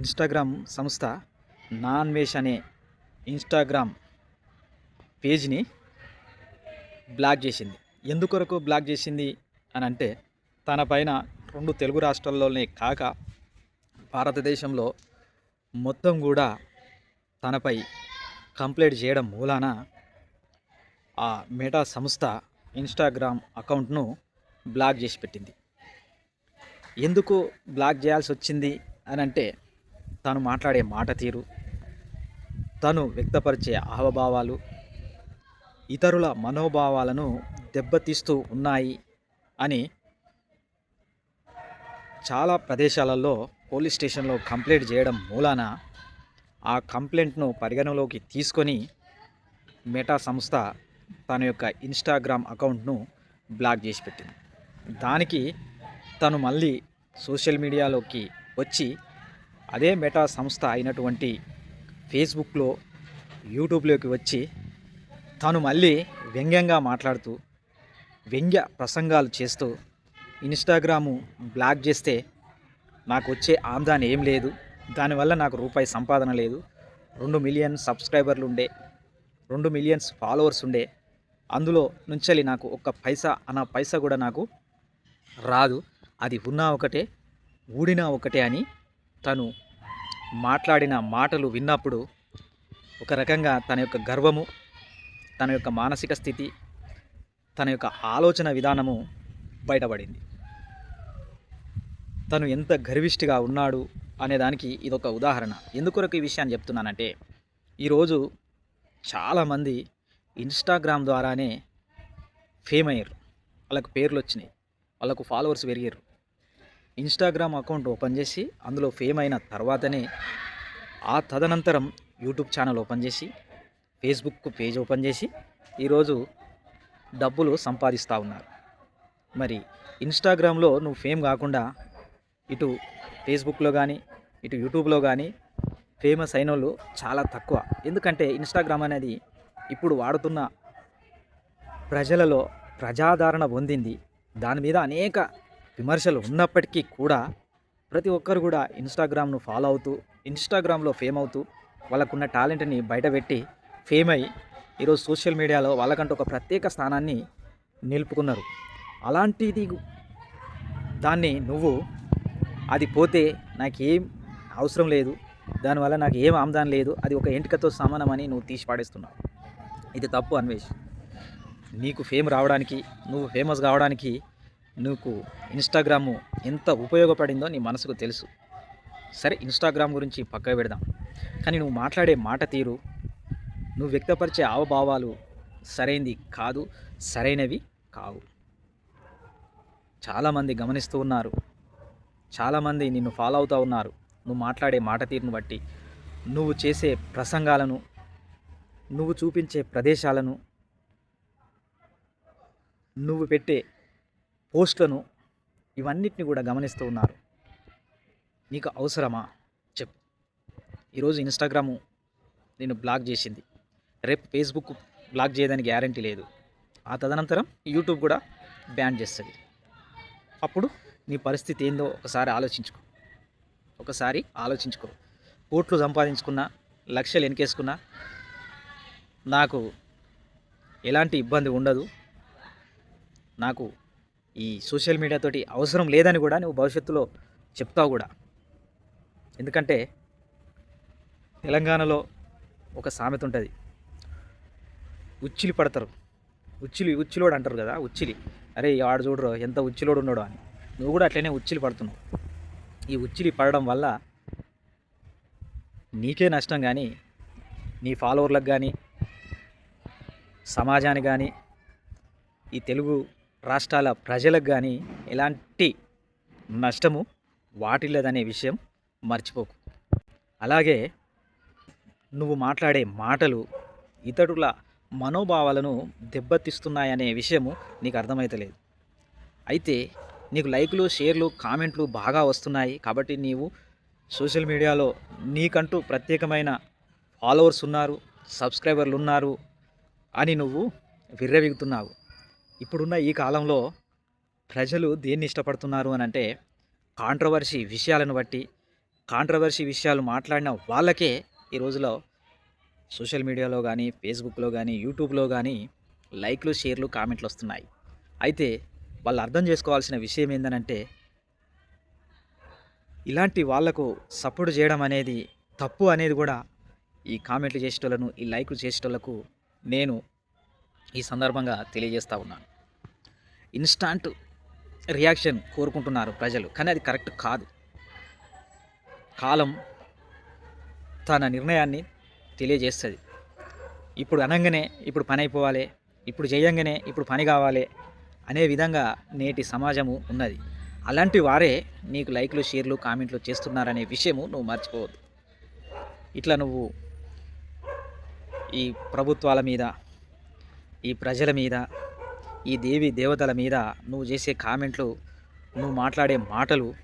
Instagram సంస్థ నాన్వేష్ అనే Instagram పేజ్ని black చేసింది. ఎందుకొరకు బ్లాక్ చేసింది అని అంటే తన పైన రెండు తెలుగు రాష్ట్రాల్లోనే కాక భారతదేశంలో మొత్తం కూడా తనపై కంప్లైంట్ చేయడం మూలాన ఆ మెటా సంస్థ ఇన్స్టాగ్రామ్ అకౌంట్ను బ్లాక్ చేసి పెట్టింది. ఎందుకు బ్లాక్ చేయాల్సి వచ్చింది అని అంటే తను మాట్లాడే మాట తీరు. తను వ్యక్తపరిచే హావభావాలు ఇతరుల మనోభావాలను దెబ్బతీస్తూ ఉన్నాయి అని చాలా ప్రదేశాలలో పోలీస్ స్టేషన్లో కంప్లైంట్ చేయడం మూలాన ఆ కంప్లైంట్ను పరిగణలోకి తీసుకొని మెటా సంస్థ తన యొక్క ఇన్స్టాగ్రామ్ అకౌంట్ను బ్లాక్ చేసి పెట్టింది. దానికి తను మళ్ళీ సోషల్ మీడియాలోకి వచ్చి అదే మెటా సంస్థ అయినటువంటి ఫేస్బుక్లో యూట్యూబ్లోకి వచ్చి తను మళ్ళీ వ్యంగ్యంగా మాట్లాడుతూ వ్యంగ్య ప్రసంగాలు చేస్తూ ఇన్స్టాగ్రాము బ్లాక్ చేస్తే నాకు వచ్చే ఆమ్దాని ఏం లేదు. దానివల్ల నాకు రూపాయి సంపాదన లేదు. రెండు మిలియన్ సబ్స్క్రైబర్లు ఉండే రెండు మిలియన్స్ ఫాలోవర్స్ ఉండే. అందులో నుంచి నాకు ఒక్క పైసా అన్న పైసా కూడా నాకు రాదు. అది ఉన్నా ఒకటే ఊడినా ఒకటే అని తను మాట్లాడిన మాటలు విన్నప్పుడు ఒక రకంగా తన యొక్క గర్వము తన యొక్క మానసిక స్థితి తన యొక్క ఆలోచన విధానము బయటపడింది. తను ఎంత గర్విష్టిగా ఉన్నాడు అనేదానికి ఇదొక ఉదాహరణ. ఎందుకొరకు ఈ విషయాన్ని చెప్తున్నానంటే ఈరోజు చాలామంది ఇన్స్టాగ్రామ్ ద్వారానే ఫేమ్ అయ్యారు వాళ్ళకు పేర్లు వచ్చినాయి వాళ్ళకు ఫాలోవర్స్ పెరిగారు. ఇన్స్టాగ్రామ్ అకౌంట్ ఓపెన్ చేసి అందులో ఫేమ్ అయిన తర్వాతనే ఆ తదనంతరం యూట్యూబ్ ఛానల్ ఓపెన్ చేసి ఫేస్బుక్ పేజ్ ఓపెన్ చేసి ఈరోజు డబ్బులు సంపాదిస్తూ ఉన్నారు. మరి ఇన్స్టాగ్రామ్లో నువ్వు ఫేమ్ కాకుండా ఇటు ఫేస్బుక్లో కానీ ఇటు యూట్యూబ్లో కానీ ఫేమస్ అయిన వాళ్ళు చాలా తక్కువ. ఎందుకంటే ఇన్స్టాగ్రామ్ అనేది ఇప్పుడు వాడుతున్న ప్రజలలో ప్రజాదరణ పొందింది. దాని మీద అనేక విమర్శలు ఉన్నప్పటికీ కూడా ప్రతి ఒక్కరు కూడా ఇన్స్టాగ్రామ్ను ఫాలో అవుతూ ఇన్స్టాగ్రామ్లో ఫేమ్ అవుతూ వాళ్ళకున్న టాలెంట్ని బయటపెట్టి ఫేమ్ అయ్యి ఈరోజు సోషల్ మీడియాలో వాళ్ళకంటూ ఒక ప్రత్యేక స్థానాన్ని నిలుపుకున్నారు. అలాంటిది దాన్ని నువ్వు అది పోతే నాకేం అవసరం లేదు దానివల్ల నాకు ఏం ఆమ్దాన్ లేదు అది ఒక ఎంటికతో సమానమని నువ్వు తీసి పాడేస్తున్నావు. ఇది తప్పు అన్వేష్. నీకు ఫేమ్ రావడానికి నువ్వు ఫేమస్ కావడానికి నీకు ఇన్స్టాగ్రాము ఎంత ఉపయోగపడిందో నీ మనసుకు తెలుసు. సరే ఇన్స్టాగ్రామ్ గురించి పక్కకు పెడదాం. కానీ నువ్వు మాట్లాడే మాట తీరు నువ్వు వ్యక్తపరిచే హావభావాలు సరైనది కాదు సరైనవి కావు. చాలామంది గమనిస్తూ ఉన్నారు. చాలామంది నిన్ను ఫాలో అవుతూ ఉన్నారు. నువ్వు మాట్లాడే మాట తీరును బట్టి నువ్వు చేసే ప్రసంగాలను నువ్వు చూపించే ప్రదేశాలను నువ్వు పెట్టే పోస్టులను ఇవన్నిటిని కూడా గమనిస్తూ ఉన్నారు. నీకు అవసరమా? చెప్పు. ఈరోజు ఇన్స్టాగ్రాము నేను బ్లాక్ చేసింది. రేపు ఫేస్బుక్ బ్లాక్ చేయడానికి గ్యారంటీ లేదు. ఆ తదనంతరం యూట్యూబ్ కూడా బ్యాన్ చేస్తుంది. అప్పుడు నీ పరిస్థితి ఏందో ఒకసారి ఆలోచించుకో. ఒకసారి ఆలోచించుకో. కోట్లు సంపాదించుకున్నా లక్షలు ఎనికేసుకున్నా నాకు ఎలాంటి ఇబ్బంది ఉండదు. నాకు ఈ సోషల్ మీడియాతోటి అవసరం లేదని కూడా నువ్వు భవిష్యత్తులో చెప్తావు కూడా. ఎందుకంటే తెలంగాణలో ఒక సామెత ఉంటుంది. ఉచ్చిలి పడతారు. ఉచ్చిలి ఉచ్చిలోడు అంటారు కదా ఉచ్చిలి. అరే ఆడు చూడరు ఎంత ఉచ్చిలోడు ఉన్నాడు అని. నువ్వు కూడా అట్లనే ఉచ్చిలి పడుతున్నావు. ఈ ఉచ్చిలి పడడం వల్ల నీకే నష్టం కానీ నీ ఫాలోవర్లకు కానీ సమాజానికి కానీ ఈ తెలుగు రాష్ట్రాల ప్రజలకు కానీ ఎలాంటి నష్టము వాటిల్లదనే విషయం మర్చిపోకు. అలాగే నువ్వు మాట్లాడే మాటలు ఇతరుల మనోభావాలను దెబ్బతీస్తున్నాయనే విషయము నీకు అర్థమైతలేదు. అయితే నీకు లైకులు షేర్లు కామెంట్లు బాగా వస్తున్నాయి కాబట్టి నీవు సోషల్ మీడియాలో నీకంటూ ప్రత్యేకమైన ఫాలోవర్స్ ఉన్నారు సబ్స్క్రైబర్లు ఉన్నారు అని నువ్వు విర్రవిగుతున్నావు. ఇప్పుడున్న ఈ కాలంలో ప్రజలు దేన్ని ఇష్టపడుతున్నారు అని అంటే కాంట్రవర్సీ విషయాలను బట్టి కాంట్రవర్సీ విషయాలు మాట్లాడిన వాళ్ళకే ఈ రోజులో సోషల్ మీడియాలో కానీ ఫేస్బుక్లో కానీ యూట్యూబ్లో కానీ లైక్లు షేర్లు కామెంట్లు వస్తున్నాయి. అయితే వాళ్ళు అర్థం చేసుకోవాల్సిన విషయం ఏంటంటే ఇలాంటి వాళ్ళకు సపోర్ట్ చేయడం అనేది తప్పు అనేది కూడా ఈ కామెంట్లు చేసేటోళ్ళను ఈ లైక్లు చేసేటోళ్ళకు నేను ఈ సందర్భంగా తెలియజేస్తూ ఉన్నాను. ఇన్స్టాంట్ రియాక్షన్ కోరుకుంటున్నారు ప్రజలు కానీ అది కరెక్ట్ కాదు. కాలం తన నిర్ణయాన్ని తెలియజేస్తుంది. ఇప్పుడు అనగానే ఇప్పుడు పని అయిపోవాలి ఇప్పుడు చేయంగానే ఇప్పుడు పని కావాలి అనే విధంగా నేటి సమాజము ఉన్నది. అలాంటి వారే నీకు లైక్లు షేర్లు కామెంట్లు చేస్తున్నారనే విషయము నువ్వు మర్చిపోవద్దు. ఇట్లా నువ్వు ఈ ప్రభుత్వాల మీద ఈ ప్రజల మీద ఈ దేవి దేవతల మీద నువ్వు చేసే కామెంట్లు నువ్వు మాట్లాడే మాటలు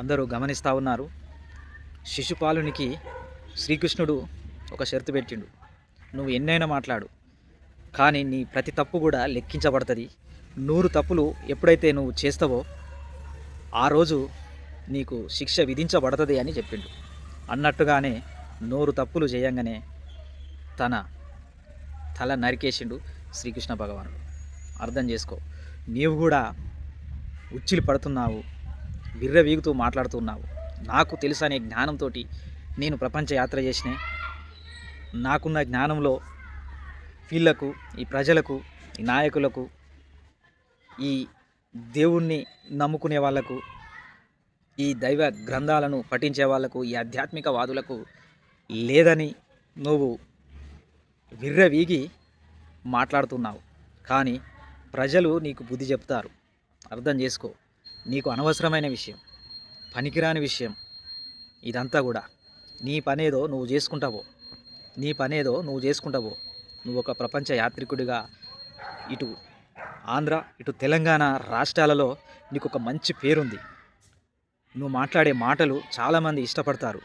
అందరూ గమనిస్తూ ఉన్నారు. శిశుపాలునికి శ్రీకృష్ణుడు ఒక షరతు పెట్టిండు. నువ్వు ఎన్నైనా మాట్లాడు కానీ నీ ప్రతి తప్పు కూడా లెక్కించబడుతుంది. నూరు తప్పులు ఎప్పుడైతే నువ్వు చేస్తావో ఆ రోజు నీకు శిక్ష విధించబడుతుంది అని చెప్పిండు. అన్నట్టుగానే నూరు తప్పులు చేయంగానే తన తల నరికేసిండు శ్రీకృష్ణ భగవానుడు. అర్థం చేసుకో నీవు కూడా ఉచ్చిలి పడుతున్నావు విర్రవీగుతూ మాట్లాడుతున్నావు. నాకు తెలుసు అనే జ్ఞానంతో నేను ప్రపంచ యాత్ర చేసిన. నాకున్న జ్ఞానంలో వీళ్ళకు ఈ ప్రజలకు ఈ నాయకులకు ఈ దేవుణ్ణి నమ్ముకునే వాళ్ళకు ఈ దైవ గ్రంథాలను పఠించే వాళ్ళకు ఈ ఆధ్యాత్మిక వాదులకు లేదని నువ్వు విర్రవీగి మాట్లాడుతున్నావు. కానీ ప్రజలు నీకు బుద్ధి చెప్తారు అర్థం చేసుకో. నీకు అనవసరమైన విషయం. పనికిరాని విషయం. ఇదంతా కూడా నీ పనేదో నువ్వు చేసుకుంటావో నీ పనేదో నువ్వు చేసుకుంటావో నువ్వు ఒక ప్రపంచ యాత్రికుడిగా ఇటు ఆంధ్ర ఇటు తెలంగాణ రాష్ట్రాలలో నీకు ఒక మంచి పేరుంది. నువ్వు మాట్లాడే మాటలు చాలామంది ఇష్టపడతారు.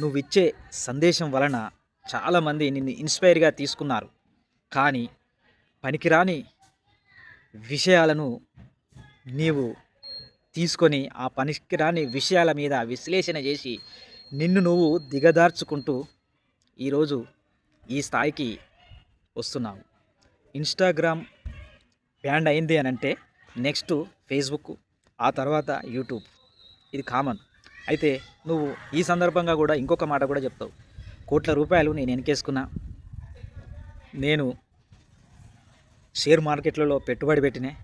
నువ్వు ఇచ్చే సందేశం వలన చాలామంది నిన్ను ఇన్స్పైర్గా తీసుకున్నారు. కానీ పనికిరాని విషయాలను నీవు తీసుకొని ఆ పనికిరాని విషయాల మీద విశ్లేషణ చేసి నిన్ను నువ్వు దిగదార్చుకుంటూ ఈరోజు ఈ స్థాయికి వస్తున్నావు. ఇన్స్టాగ్రామ్ బ్యాండ్ అయింది అని అంటే నెక్స్ట్ ఫేస్బుక్ ఆ తర్వాత యూట్యూబ్. ఇది కామన్. అయితే నువ్వు ఈ సందర్భంగా కూడా ఇంకొక మాట కూడా చెప్తావు. కోట్ల రూపాయలు నేను వెనకేసుకున్నా. నేను షేర్ మార్కెట్లలో పెట్టుబడి పెట్టినే.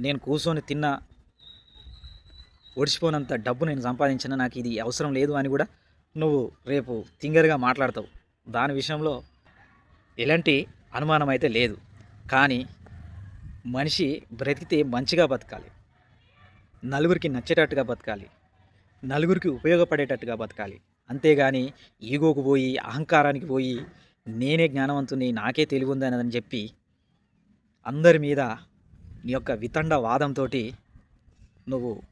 నేను కూర్చొని తిన్న. ఒడిచిపోనంత డబ్బు నేను సంపాదించిన. నాకు ఇది అవసరం లేదు అని కూడా నువ్వు రేపు తింగర్గా మాట్లాడతావు. దాని విషయంలో ఎలాంటి అనుమానం అయితే లేదు. కానీ మనిషి బ్రతికితే మంచిగా బతకాలి. నలుగురికి నచ్చేటట్టుగా బతకాలి. నలుగురికి ఉపయోగపడేటట్టుగా బతకాలి. అంతేగాని ఈగోకు పోయి అహంకారానికి పోయి నేనే జ్ఞానవంతుని నాకే తెలివి ఉందని చెప్పి అందరి మీద నీ యొక్క వితండ వాదంతో నువ్వు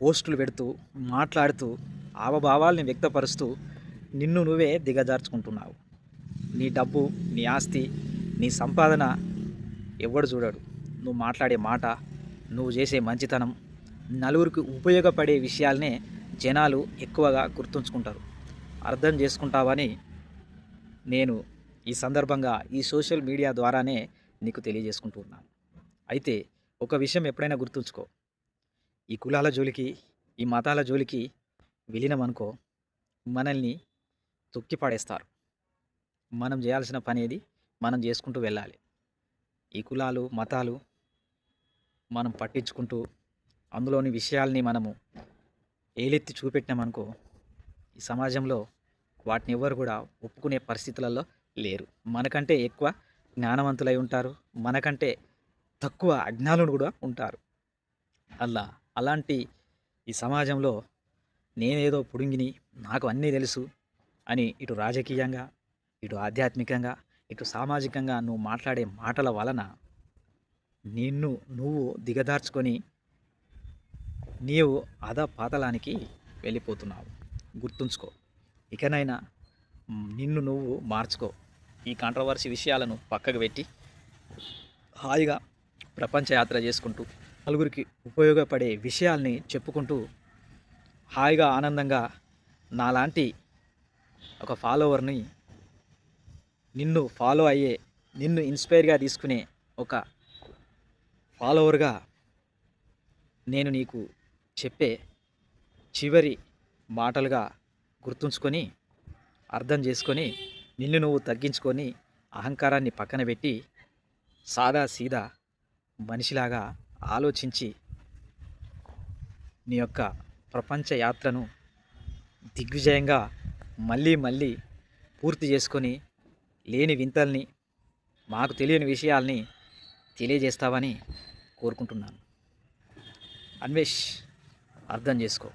పోస్టులు పెడుతూ మాట్లాడుతూ ఆవభావాల్ని వ్యక్తపరుస్తూ నిన్ను నువ్వే దిగజార్చుకుంటున్నావు. నీ డబ్బు నీ ఆస్తి నీ సంపాదన ఎవడు చూడడు. నువ్వు మాట్లాడే మాట నువ్వు చేసే మంచితనం నలుగురికి ఉపయోగపడే విషయాలనే జనాలు ఎక్కువగా గుర్తుంచుకుంటారు. అర్థం చేసుకుంటావని నేను ఈ సందర్భంగా ఈ సోషల్ మీడియా ద్వారానే నీకు తెలియజేసుకుంటున్నాను అయితే ఒక విషయం ఎప్పుడైనా గుర్తుంచుకో. ఈ కులాల జోలికి ఈ మతాల జోలికి వెళ్ళినమనుకో మనల్ని తొక్కి పడేస్తారు. మనం చేయాల్సిన పని ఏది? మనం చేసుకుంటూ వెళ్ళాలి. ఈ కులాలు మతాలు మనం పట్టించుకుంటూ అందులోని విషయాల్ని మనము ఏలెత్తి చూపెట్టినామనుకో ఈ సమాజంలో వాటిని ఎవరు కూడా ఒప్పుకునే పరిస్థితులలో లేరు. మనకంటే ఎక్కువ జ్ఞానవంతులై ఉంటారు మనకంటే తక్కువ అజ్ఞానులు కూడా ఉంటారు. అలా అలాంటి ఈ సమాజంలో నేనేదో పుడింగిని నాకు అన్నీ తెలుసు అని ఇటు రాజకీయంగా ఇటు ఆధ్యాత్మికంగా ఇటు సామాజికంగా నువ్వు మాట్లాడే మాటల వలన నిన్ను నువ్వు దిగదార్చుకొని నీవు అద పాతలానికి వెళ్ళిపోతున్నావు. గుర్తుంచుకో. ఇకనైనా నిన్ను నువ్వు మార్చుకో. ఈ కాంట్రవర్సీ విషయాలను పక్కకు పెట్టి హాయిగా ప్రపంచ యాత్ర చేసుకుంటూ నలుగురికి ఉపయోగపడే విషయాల్ని చెప్పుకుంటూ హాయిగా ఆనందంగా నాలాంటి ఒక ఫాలోవర్ని నిన్ను ఫాలో అయ్యే నిన్ను ఇన్స్పైర్గా తీసుకునే ఒక ఫాలోవర్గా నేను నీకు చెప్పే చివరి మాటలుగా గుర్తుంచుకొని అర్థం చేసుకొని నిన్ను నువ్వు తగ్గించుకొని అహంకారాన్ని పక్కన పెట్టి సాదా సీదా మనిషిలాగా ఆలోచించి నీ యొక్క ప్రపంచ యాత్రను దిగ్విజయంగా మళ్ళీ మళ్ళీ పూర్తి చేసుకొని లేని వింతల్ని మాకు తెలియని విషయాల్ని తెలియజేస్తావని కోరుకుంటున్నాను. అన్వేష్ అర్థం చేసుకో.